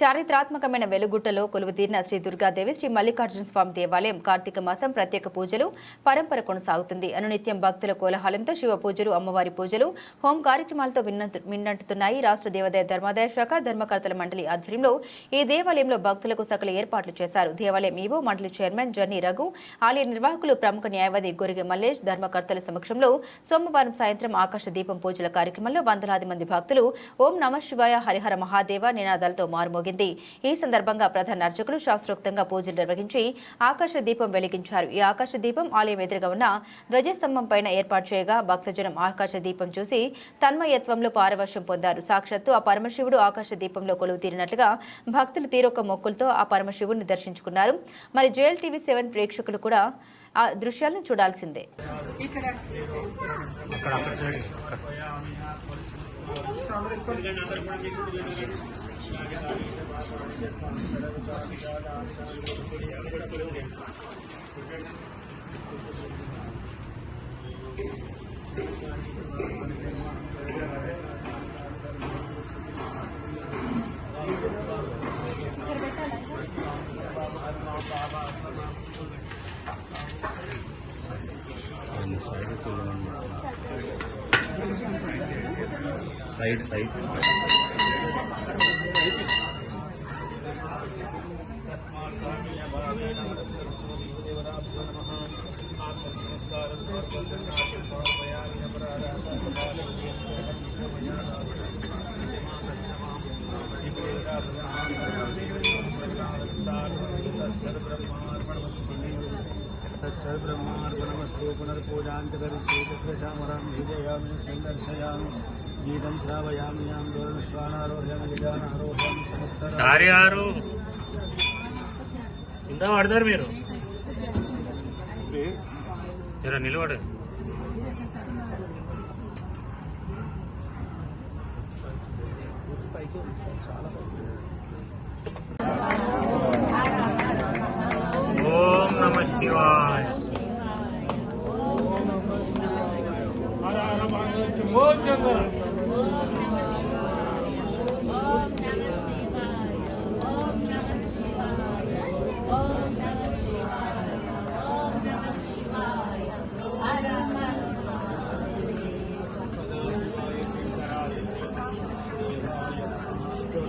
చారిత్రాత్మకమైన వెలుగుట్టలో కొలువుదీరిన శ్రీ దుర్గాదేవి శ్రీ మల్లికార్జున స్వామి దేవాలయం కార్తీక మాసం ప్రత్యేక పూజలు పరంపర కొనసాగుతుంది. అనునిత్యం భక్తుల కోలాహలంతో శివ పూజలు అమ్మవారి పూజలు హోం కార్యక్రమాలతో విన్నతు- విన్నట్టుతున్నాయి రాష్ట్ర దేవాదాయ ధర్మాదాయ శాఖ ధర్మకర్తల మండలి ఆధ్వర్యంలో ఈ దేవాలయంలో భక్తులకు సకల ఏర్పాట్లు చేశారు. దేవాలయం ఈవో మండలి చైర్మన్ జర్నీ రఘు ఆలయ నిర్వాహకులు ప్రముఖ న్యాయవాది గొరిగె మల్లేష్ ధర్మకర్తల సమక్షంలో సోమవారం సాయంత్రం ఆకాశ దీపం పూజల కార్యక్రమంలో వందలాది మంది భక్తులు ఓం నమ శివాయ హరిహర మహాదేవ నినాదాలతో మారుమోగింది ఈ సందర్భంగా ప్రధాన అర్చకులు శాస్త్రోక్తంగా పూజలు నిర్వహించి ఆకాశ దీపం వెలిగించారు. ఈ ఆకాశ దీపం ఆలయం ఎదురుగా ఉన్న ధ్వజస్తంభం పైన ఏర్పాటు చేయగా భక్తజనం ఆకాశ దీపం చూసి తన్మయత్వంలో పారవర్షం పొందారు. సాక్షాత్తు ఆ పరమశివుడు ఆకాశ దీపంలో కొలువు తీరినట్లుగా భక్తులు తీరొక మొక్కులతో ఆ పరమశివుడిని దర్శించుకున్నారు. మరి జేఎల్ టీవీ సెవెన్ ప్రేక్షకులు కూడా ఆ దృశ్యాలను చూడాల్సిందే. Side side. सच्चर ब्रह्मार्पणमस्तु पुनर्पूजाञ्च करिष्ये चक्रशामरामि यां दोरणश्वानारोहयामि गजानारोहयामि समस्तरारो కింద పడతారు మీరు? జర నిలబడు. ఓం నమ శివాయ. ఓం శంకర